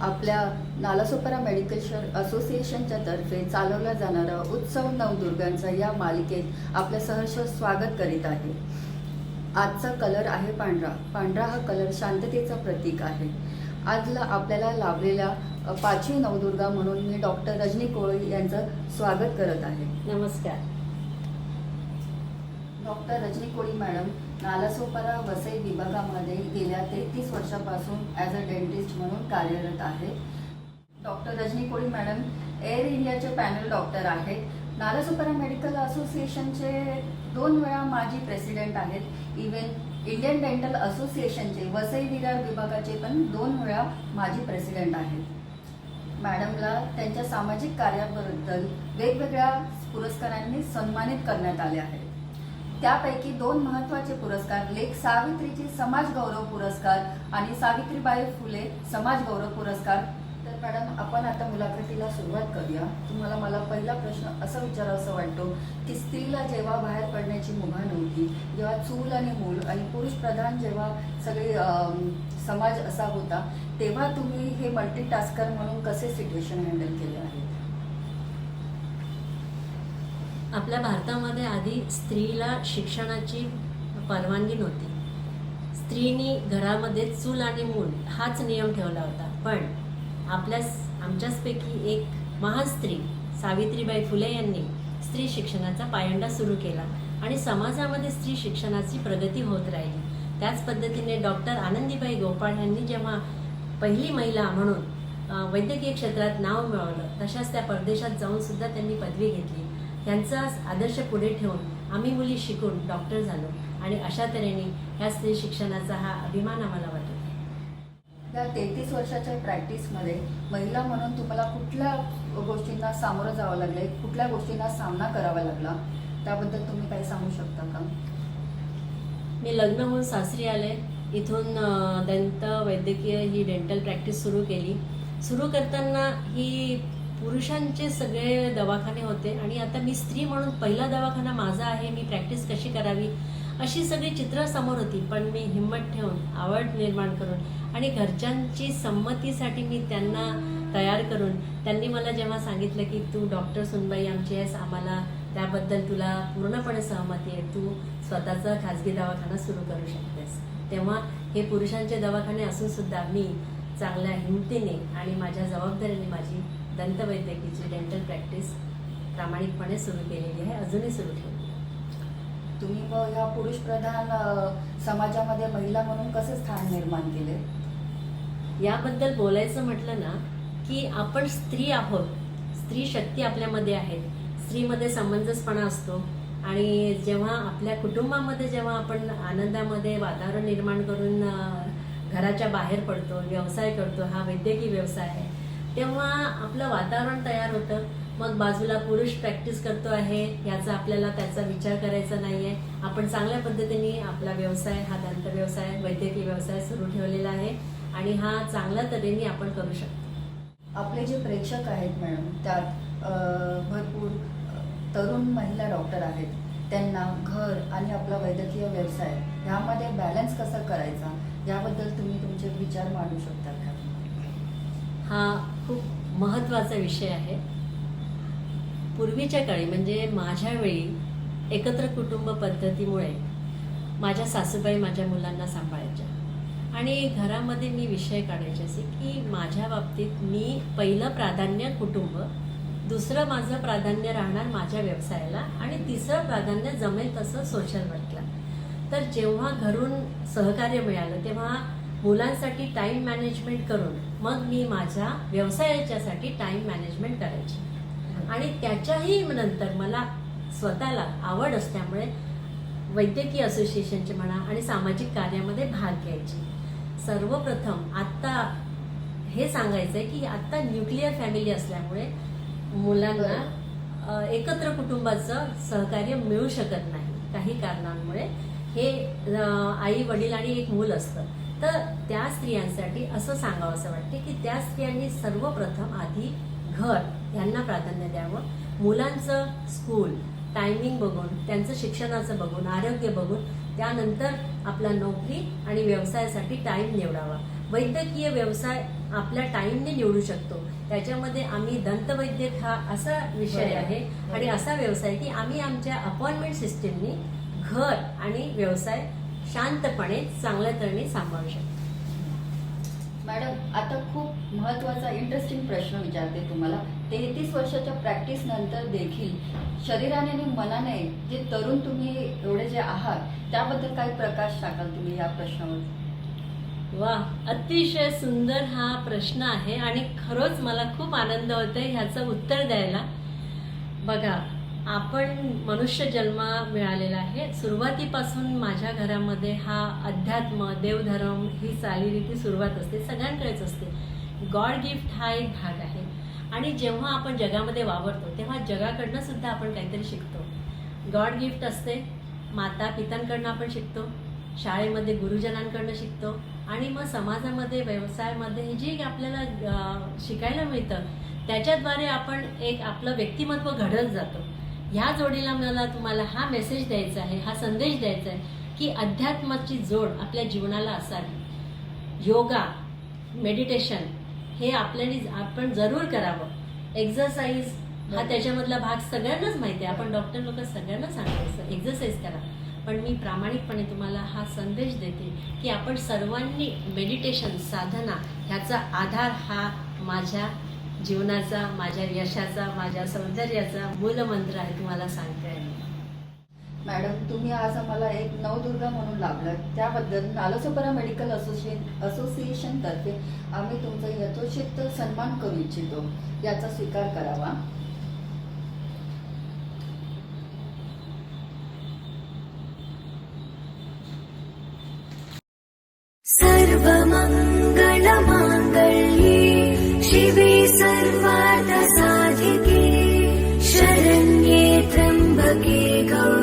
आपल्या नालासोपारा मेडिकल असोसिएशनच्या तर्फे चालवला जाणारा उत्सव नवदुर्गांचा या मालिकेत आपलं सहर्ष स्वागत करीत आहे. आजचा कलर आहे पांढरा. पांढरा हा कलर शांततेचा प्रतीक आहे. आजला आपल्याला लाभलेल्या अ, पाचवी नवदुर्गा म्हणून मी डॉक्टर रजनी कोळी यांचं स्वागत करत आहे. नमस्कार. डॉक्टर रजनी कोळी मॅडम नालासोपारा वसई विभागामध्ये गेल्या तेहतीस वर्षापासून ॲज अ डेंटिस्ट म्हणून कार्यरत आहे. Doctor Rajani Koli madam air इंडियाचे पॅनल डॉक्टर आहेत. नालासोपारा मेडिकल असोसिएशनचे दोन वेळा माजी प्रेसिडेंट आहेत. इवन इंडियन डेंटल असोसिएशनचे वसई विरार विभागाचे पण दोन वेळा माजी प्रेसिडेंट आहेत. मॅडमला त्यांच्या सामाजिक कार्याबद्दल वेगवेगळ्या पुरस्कारांनी सन्मानित करण्यात आले आहे. त्यापैकी दोन महत्त्वाचे पुरस्कार लेख सावित्रीचे समाज गौरव पुरस्कार आणि सावित्रीबाई फुले समाज गौरव पुरस्कार. तर मॅडम आपण आता मुलाखतीला सुरुवात करूया. तुम्हाला मला पहिला प्रश्न असा विचारावासा वाटतो की स्त्रीला जेव्हा बाहेर पडण्याची मुभा नव्हती जेव्हा चूल आणि मूल आणि पुरुष प्रधान जेव्हा सगळे समाज असा होता तेव्हा तुम्ही हे मल्टीटास्कर म्हणून कसे सिच्युएशन हँडल केले आहे आपल्या भारतामध्ये आधी स्त्रीला शिक्षणाची परवानगी नव्हती. स्त्रीनी घरामध्ये चूल आणि मूल हाच नियम ठेवला होता. पण आपल्या आमच्याचपैकी एक महान स्त्री सावित्रीबाई फुले यांनी स्त्री शिक्षणाचा पायंडा सुरू केला आणि समाजामध्ये स्त्री शिक्षणाची प्रगती होत राहिली. त्याच पद्धतीने डॉक्टर आनंदीबाई गोपाळ यांनी जेव्हा पहिली महिला म्हणून वैद्यकीय क्षेत्रात नाव मिळवलं तशाच त्या परदेशात जाऊन सुद्धा त्यांनी पदवी घेतली. त्यांचा आदर्श पुढे ठेवून आम्ही मुली शिकून डॉक्टर झालो आणि अशा तऱ्हेने ह्या स्त्री शिक्षणाचा हा अभिमान आम्हाला वाटत. या तेहतीस वर्षाच्या प्रॅक्टिसमध्ये महिला म्हणून तुम्हाला कुठल्या गोष्टींना सामोरं जावं लागले कुठल्या गोष्टींना सामना करावा लागला? त्याबद्दल तुम्ही काही सांगू शकता का? मी लग्न होऊन सासरी आले. इथून दंत वैद्यकीय ही डेंटल प्रॅक्टिस सुरू केली. सुरू करताना ही पुरुषांचे सगळे दवाखाने होते आणि आता मी स्त्री म्हणून पहिला दवाखाना माझा आहे मी प्रॅक्टिस कशी करावी अशी सगळी चित्र समोर होती पण मी हिंमत ठेवून आवड निर्माण करून आणि घरच्यांची संमतीसाठी मी त्यांना तयार करून त्यांनी मला जेव्हा सांगितलं की तू डॉक्टर सुनबाई आमची आहेस आम्हाला त्याबद्दल तुला पूर्णपणे सहमती आहे तू स्वतःचा खाजगी दवाखाना सुरू करू शकतेस. तेव्हा हे पुरुषांचे दवाखाने असूनसुद्धा मी चांगल्या हिमतीने आणि माझ्या जबाबदारीने माझी दंतवैद्यकीची डेंटल प्रॅक्टिस प्रामाणिकपणे सुरू केलेली आहे अजूनही सुरू ठेवली. तुम्ही मग ह्या पुरुष प्रधान समाजामध्ये महिला म्हणून कसे स्थान निर्माण केले? याबद्दल बोलायचं म्हटलं ना की आपण स्त्री आहोत. स्त्री शक्ती आपल्यामध्ये आहे. स्त्रीमध्ये समंजसपणा असतो. आणि जेव्हा आपल्या कुटुंबामध्ये जेव्हा आपण आनंदामध्ये वातावरण निर्माण करून घराच्या बाहेर पडतो व्यवसाय करतो हा वैद्यकीय व्यवसाय आहे. तेव्हा आपलं वातावरण तयार होतं. मग बाजूला पुरुष प्रॅक्टिस करतो आहे. याचा आपल्याला त्याचा विचार करायचा नाही आहे आपण चांगल्या पद्धतीने आपला व्यवसाय हा दंत व्यवसाय वैद्यकीय व्यवसाय सुरू ठेवलेला आहे. आणि हा चांगल्या तऱ्हेने आपण करू शकतो. आपले जे प्रेक्षक आहेत मॅडम त्यात भरपूर तरुण महिला डॉक्टर आहेत. त्यांना घर आणि आपला वैद्यकीय व्यवसाय ह्यामध्ये बॅलन्स कसा करायचा? याबद्दल तुम्ही तुमचे विचार मांडू शकता का? हा खूप महत्त्वाचा विषय आहे. पूर्वीच्या काळी म्हणजे माझ्या वेळी एकत्र कुटुंब पद्धतीमुळे माझ्या सासूबाई माझ्या मुलांना सांभाळायच्या. आणि घरामध्ये मी विषय काढायचे असे की माझ्या बाबतीत मी पहिलं प्राधान्य कुटुंब दुसरं माझं प्राधान्य राहणार माझ्या व्यवसायाला आणि तिसरं प्राधान्य जमेल तसं सोशल वर्कला तर जेव्हा घरून सहकार्य मिळालं तेव्हा मुलांसाठी टाइम मॅनेजमेंट करून मग मी माझ्या व्यवसायाच्यासाठी टाइम मॅनेजमेंट करायची. आणि त्याच्याही नंतर मला स्वतःला आवड असल्यामुळे वैद्यकीय असोसिएशनचे म्हणा आणि सामाजिक कार्यामध्ये भाग घ्यायची. सर्वप्रथम आत्ता हे सांगायचं आहे की आत्ता न्यूक्लिअर फॅमिली असल्यामुळे मुलांना एकत्र कुटुंबाचं सहकार्य मिळू शकत नाही. काही कारणांमुळे हे आई वडील आणि एक मूल असतं. तर त्या स्त्रियांसाठी असं सांगावं असं वाटते की त्या स्त्रियांनी सर्वप्रथम आधी घर यांना प्राधान्य द्यावं. मुलांचं स्कूल टायमिंग बघून त्यांचं शिक्षणाचं बघून आरोग्य बघून त्यानंतर आपला नोकरी आणि व्यवसायासाठी टाइम निवडावा. वैद्यकीय व्यवसाय आपल्या टाईमने निवडू शकतो. त्याच्यामध्ये आम्ही दंतवैद्यक हा असा विषय. आहे आणि असा व्यवसाय की आम्ही आमच्या अपॉइंटमेंट सिस्टीमनी घर आणि व्यवसाय शांतपणे चांगल्या तऱ्हेने सांभाळू शकतो. मॅडम आता खूप महत्त्वाचा इंटरेस्टिंग प्रश्न विचारते तुम्हाला. तेहतीस वर्षाच्या प्रॅक्टिस नंतर देखील शरीराने आणि मनाने जे तरुण तुम्ही एवढे जे आहात त्याबद्दल काही प्रकाश टाकाल तुम्ही या प्रश्नावर? वा अतिशय सुंदर हा प्रश्न आहे आणि खरंच मला खूप आनंद होतोय ह्याचं उत्तर द्यायला. बघा आपण मनुष्य जन्म मिळालेला आहे. सुरुवातीपासून माझ्या घरामध्ये हा अध्यात्म देवधर्म ही चालीरीती सुरुवात असते सगळ्यांकडेच असते. गॉड गिफ्ट हा एक भाग आहे. आणि जेव्हा आपण जगामध्ये वावरतो तेव्हा जगाकडनं सुद्धा आपण काहीतरी शिकतो. गॉड गिफ्ट असते माता पितांकडनं आपण शिकतो शाळेमध्ये गुरुजनांकडनं शिकतो आणि मग समाजामध्ये व्यवसायामध्ये हे जे आपल्याला शिकायला मिळतं त्याच्याद्वारे आपण एक आपलं व्यक्तिमत्व घडत जातो. ह्या जोडीला मला तुम्हाला हा मेसेज द्यायचा आहे हा संदेश द्यायचा आहे की अध्यात्माची जोड आपल्या जीवनाला असावी. योगा मेडिटेशन हे आपल्याला आपण जरूर करावं. एक्झरसाइज हा त्याच्यामधला भाग सगळ्यांनाच माहिती आहे. आपण डॉक्टर लोक सगळ्यांना सांगायचं एक्झरसाइज करा. पण मी प्रामाणिकपणे तुम्हाला हा संदेश देते की आपण सर्वांनी मेडिटेशन साधना ह्याचा आधार हा माझ्या जीवनाचा माझ्या यशाचा माझ्या सौंदर्याचा मूलमंत्र आहे तुम्हाला सांगते आहे मॅडम तुम्ही आज आम्हाला एक नवदुर्गा म्हणून लाभलात. त्याबद्दल नालसोपरा मेडिकल असोसिएशन असोसिएशन तर्फे आम्ही तुमचा यथोचित सन्मान करू इच्छितो. याचा स्वीकार करावा. सर्वमङ्गलमाङ्गल्ये सर्वार्थसाधिके शरण्ये त्र्यम्बके गौरी